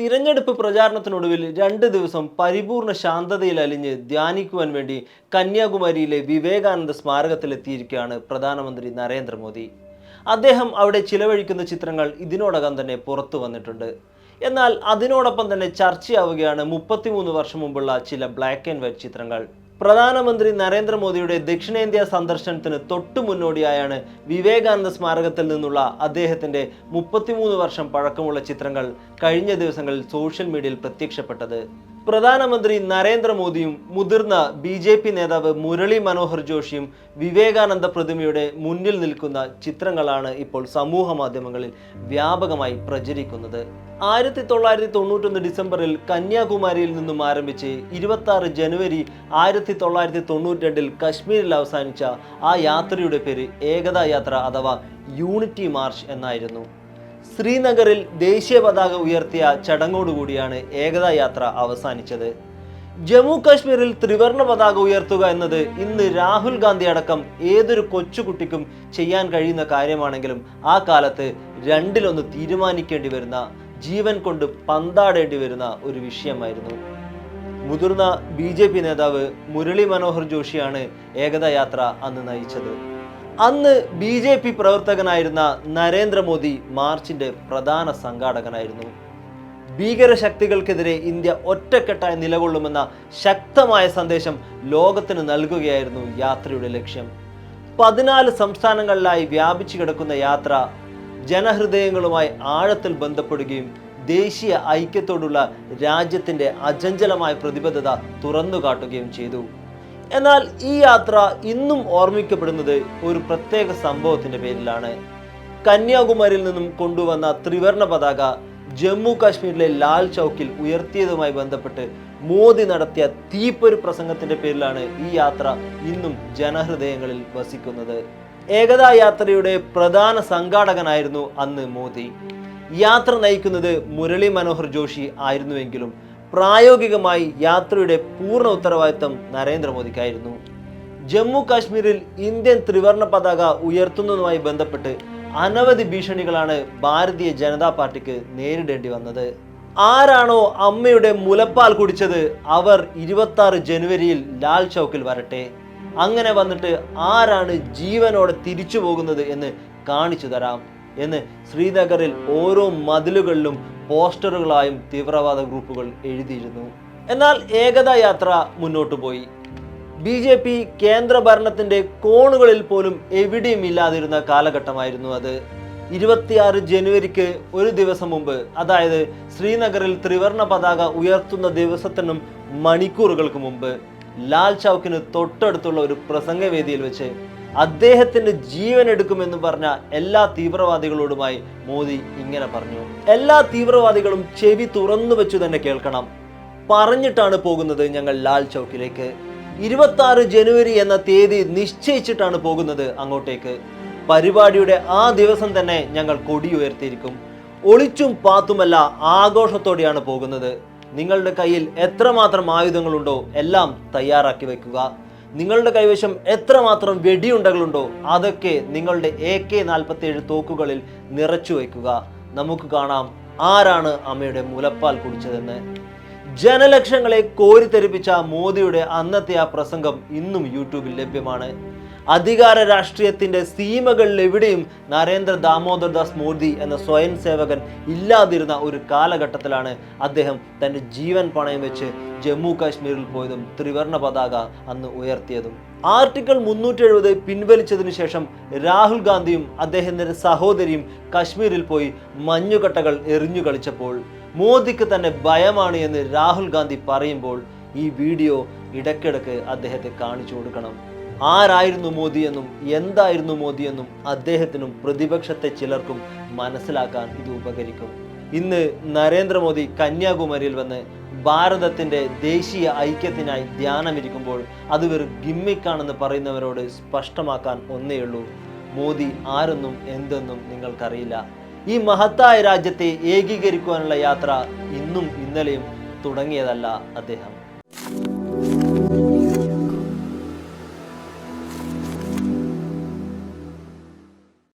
തിരഞ്ഞെടുപ്പ് പ്രചാരണത്തിനൊടുവിൽ രണ്ട് ദിവസം പരിപൂർണ ശാന്തതയിൽ അലിഞ്ഞ് ധ്യാനിക്കുവാൻ വേണ്ടി കന്യാകുമാരിയിലെ വിവേകാനന്ദ സ്മാരകത്തിലെത്തിയിരിക്കുകയാണ് പ്രധാനമന്ത്രി നരേന്ദ്രമോദി. അദ്ദേഹം അവിടെ ചിലവഴിക്കുന്ന ചിത്രങ്ങൾ ഇതിനോടകം തന്നെ പുറത്തു വന്നിട്ടുണ്ട്. എന്നാൽ അതിനോടൊപ്പം തന്നെ ചർച്ചയാവുകയാണ് മുപ്പത്തിമൂന്ന് വർഷം മുമ്പുള്ള ചില ബ്ലാക്ക് ആൻഡ് വൈറ്റ് ചിത്രങ്ങൾ. പ്രധാനമന്ത്രി നരേന്ദ്രമോദിയുടെ ദക്ഷിണേന്ത്യ സന്ദർശനത്തിന് തൊട്ടു മുന്നോടിയായാണ് വിവേകാനന്ദ സ്മാരകത്തിൽ നിന്നുള്ള അദ്ദേഹത്തിന്റെ മുപ്പത്തിമൂന്ന് വർഷം പഴക്കമുള്ള ചിത്രങ്ങൾ കഴിഞ്ഞ ദിവസങ്ങളിൽ സോഷ്യൽ മീഡിയയിൽ പ്രത്യക്ഷപ്പെട്ടത്. പ്രധാനമന്ത്രി നരേന്ദ്രമോദിയും മുതിർന്ന ബി ജെ പി നേതാവ് മുരളി മനോഹർ ജോഷിയും വിവേകാനന്ദ പ്രതിമയുടെ മുന്നിൽ നിൽക്കുന്ന ചിത്രങ്ങളാണ് ഇപ്പോൾ സമൂഹ മാധ്യമങ്ങളിൽ വ്യാപകമായി പ്രചരിക്കുന്നത്. ആയിരത്തി തൊള്ളായിരത്തി തൊണ്ണൂറ്റൊന്ന് ഡിസംബറിൽ കന്യാകുമാരിയിൽ നിന്നും ആരംഭിച്ച് ഇരുപത്തി ആറ് ജനുവരി ആയിരത്തി തൊള്ളായിരത്തി തൊണ്ണൂറ്റി രണ്ടിൽ കശ്മീരിൽ അവസാനിച്ച ആ യാത്രയുടെ പേര് ഏകതാ യാത്ര അഥവാ യൂണിറ്റി മാർച്ച് എന്നായിരുന്നു. ശ്രീനഗറിൽ ദേശീയ പതാക ഉയർത്തിയ ചടങ്ങോടുകൂടിയാണ് ഏകതാ യാത്ര അവസാനിച്ചത്. ജമ്മു കാശ്മീരിൽ ത്രിവർണ പതാക ഉയർത്തുക എന്നത് ഇന്ന് രാഹുൽ ഗാന്ധി അടക്കം ഏതൊരു കൊച്ചുകുട്ടിക്കും ചെയ്യാൻ കഴിയുന്ന കാര്യമാണെങ്കിലും ആ കാലത്ത് രണ്ടിലൊന്ന് തീരുമാനിക്കേണ്ടി വരുന്ന ജീവൻ കൊണ്ട് പന്താടേണ്ടി വരുന്ന ഒരു വിഷയമായിരുന്നു. മുതിർന്ന ബി നേതാവ് മുരളി മനോഹർ ജോഷിയാണ് ഏകതാ യാത്ര അന്ന് നയിച്ചത്. അന്ന് ബി ജെ പി പ്രവർത്തകനായിരുന്ന നരേന്ദ്രമോദി മാർച്ചിന്റെ പ്രധാന സംഘാടകനായിരുന്നു. ഭീകര ശക്തികൾക്കെതിരെ ഇന്ത്യ ഒറ്റക്കെട്ടായി നിലകൊള്ളുമെന്ന ശക്തമായ സന്ദേശം ലോകത്തിന് നൽകുകയായിരുന്നു യാത്രയുടെ ലക്ഷ്യം. പതിനാല് സംസ്ഥാനങ്ങളിലായി വ്യാപിച്ചു കിടക്കുന്ന യാത്ര ജനഹൃദയങ്ങളുമായി ആഴത്തിൽ ബന്ധപ്പെടുകയും ദേശീയ ഐക്യത്തോടുള്ള രാജ്യത്തിന്റെ അചഞ്ചലമായ പ്രതിബദ്ധത തുറന്നുകാട്ടുകയും ചെയ്തു. എന്നാൽ ഈ യാത്ര ഇന്നും ഓർമ്മിക്കപ്പെടുന്നത് ഒരു പ്രത്യേക സംഭവത്തിന്റെ പേരിലാണ്. കന്യാകുമാരിയിൽ നിന്നും കൊണ്ടുവന്ന ത്രിവർണ പതാക ജമ്മു കാശ്മീരിലെ ലാൽ ചൗക്കിൽ ഉയർത്തിയതുമായി ബന്ധപ്പെട്ട് മോദി നടത്തിയ തീപ്പൊരു പ്രസംഗത്തിന്റെ പേരിലാണ് ഈ യാത്ര ഇന്നും ജനഹൃദയങ്ങളിൽ വസിക്കുന്നത്. ഏകതാ യാത്രയുടെ പ്രധാന സംഘാടകനായിരുന്നു അന്ന് മോദി. യാത്ര നയിക്കുന്നത് മുരളി മനോഹർ ജോഷി ആയിരുന്നുവെങ്കിലും പ്രായോഗികമായി യാത്രയുടെ പൂർണ ഉത്തരവാദിത്തം നരേന്ദ്രമോദിക്കായിരുന്നു. ജമ്മു കാശ്മീരിൽ ഇന്ത്യൻ ത്രിവർണ പതാക ഉയർത്തുന്നതുമായി ബന്ധപ്പെട്ട് അനവധി ഭീഷണികളാണ് ഭാരതീയ ജനതാ പാർട്ടിക്ക് നേരിടേണ്ടി വന്നത്. ആരാണോ അമ്മയുടെ മുലപ്പാൽ കുടിച്ചത് അവർ ഇരുപത്തി ജനുവരിയിൽ ലാൽ ചൗക്കിൽ വരട്ടെ. അങ്ങനെ വന്നിട്ട് ആരാണ് ജീവനോടെ തിരിച്ചു പോകുന്നത് എന്ന് കാണിച്ചു തരാം എന്ന് ശ്രീനഗറിൽ ഓരോ മതിലുകളിലും പോസ്റ്ററുകളായും തീവ്രവാദ ഗ്രൂപ്പുകൾ എഴുതിയിരുന്നു. എന്നാൽ ഏകതാ യാത്ര മുന്നോട്ടു പോയി. ബി ജെ പി കേന്ദ്ര ഭരണത്തിന്റെ കോണുകളിൽ പോലും എവിടെയും ഇല്ലാതിരുന്ന കാലഘട്ടമായിരുന്നു അത്. ഇരുപത്തിയാറ് ജനുവരിക്ക് ഒരു ദിവസം മുമ്പ് അതായത് ശ്രീനഗറിൽ ത്രിവർണ പതാക ഉയർത്തുന്ന ദിവസത്തിനും മണിക്കൂറുകൾക്ക് മുമ്പ് ലാൽ ചൗക്കിന് തൊട്ടടുത്തുള്ള ഒരു പ്രസംഗവേദിയിൽ വെച്ച് അദ്ദേഹത്തിന്റെ ജീവൻ എടുക്കുമെന്ന് പറഞ്ഞ എല്ലാ തീവ്രവാദികളോടുമായി മോദി ഇങ്ങനെ പറഞ്ഞു. എല്ലാ തീവ്രവാദികളും ചെവി തുറന്നു വെച്ചു തന്നെ കേൾക്കണം. പറഞ്ഞിട്ടാണ് പോകുന്നത് ഞങ്ങൾ ലാൽ ചൗക്കിലേക്ക്. ഇരുപത്തി ജനുവരി എന്ന തീയതി നിശ്ചയിച്ചിട്ടാണ് പോകുന്നത് അങ്ങോട്ടേക്ക്. പരിപാടിയുടെ ആ ദിവസം തന്നെ ഞങ്ങൾ കൊടി ഉയർത്തിയിരിക്കും. ഒളിച്ചും പാത്തുമല്ല ആഘോഷത്തോടെയാണ് പോകുന്നത്. നിങ്ങളുടെ കയ്യിൽ എത്രമാത്രം ആയുധങ്ങളുണ്ടോ എല്ലാം തയ്യാറാക്കി വെക്കുക. നിങ്ങളുടെ കൈവശം എത്രമാത്രം വെടിയുണ്ടകളുണ്ടോ അതൊക്കെ നിങ്ങളുടെ എ കെ നാൽപ്പത്തി ഏഴ് തോക്കുകളിൽ നിറച്ചു വയ്ക്കുക. നമുക്ക് കാണാം ആരാണ് അമ്മയുടെ മുലപ്പാൽ കുടിച്ചതെന്ന്. ജനലക്ഷങ്ങളെ കോരിത്തെരിപ്പിച്ച മോദിയുടെ അന്നത്തെ ആ പ്രസംഗം ഇന്നും യൂട്യൂബിൽ ലഭ്യമാണ്. അധികാര രാഷ്ട്രീയത്തിന്റെ സീമകളിൽ എവിടെയും നരേന്ദ്ര ദാമോദർ ദാസ് മോദി എന്ന സ്വയം സേവകൻ ഇല്ലാതിരുന്ന ഒരു കാലഘട്ടത്തിലാണ് അദ്ദേഹം തന്റെ ജീവൻ പണയം വെച്ച് ജമ്മു കാശ്മീരിൽ പോയതും ത്രിവർണ പതാക അന്ന് ഉയർത്തിയതും. ആർട്ടിക്കിൾ മുന്നൂറ്റി എഴുപത് പിൻവലിച്ചതിനു ശേഷം രാഹുൽ ഗാന്ധിയും അദ്ദേഹത്തിന്റെ സഹോദരിയും കശ്മീരിൽ പോയി മഞ്ഞുകട്ടകൾ എറിഞ്ഞു കളിച്ചപ്പോൾ മോദിക്ക് തന്നെ ഭയമാണ് എന്ന് രാഹുൽ ഗാന്ധി പറയുമ്പോൾ ഈ വീഡിയോ ഇടയ്ക്കിടയ്ക്ക് അദ്ദേഹത്തെ കാണിച്ചു കൊടുക്കണം. ആരായിരുന്നു മോദിയെന്നും എന്തായിരുന്നു മോദിയെന്നും അദ്ദേഹത്തിനും പ്രതിപക്ഷത്തെ ചിലർക്കും മനസ്സിലാക്കാൻ ഇത് ഉപകരിക്കും. ഇന്ന് നരേന്ദ്രമോദി കന്യാകുമാരിയിൽ വന്ന് ഭാരതത്തിന്റെ ദേശീയ ഐക്യത്തിനായി ധ്യാനമിരിക്കുമ്പോൾ അത് വെറും ഗിമ്മിക്കാണെന്ന് പറയുന്നവരോട് സ്പഷ്ടമാക്കാൻ ഒന്നേയുള്ളൂ മോദി ആരെന്നും എന്തെന്നും നിങ്ങൾക്കറിയില്ല. ഈ മഹത്തായ രാജ്യത്തെ ഏകീകരിക്കുവാനുള്ള യാത്ര ഇന്നും ഇന്നലെയും തുടങ്ങിയതല്ല അദ്ദേഹം.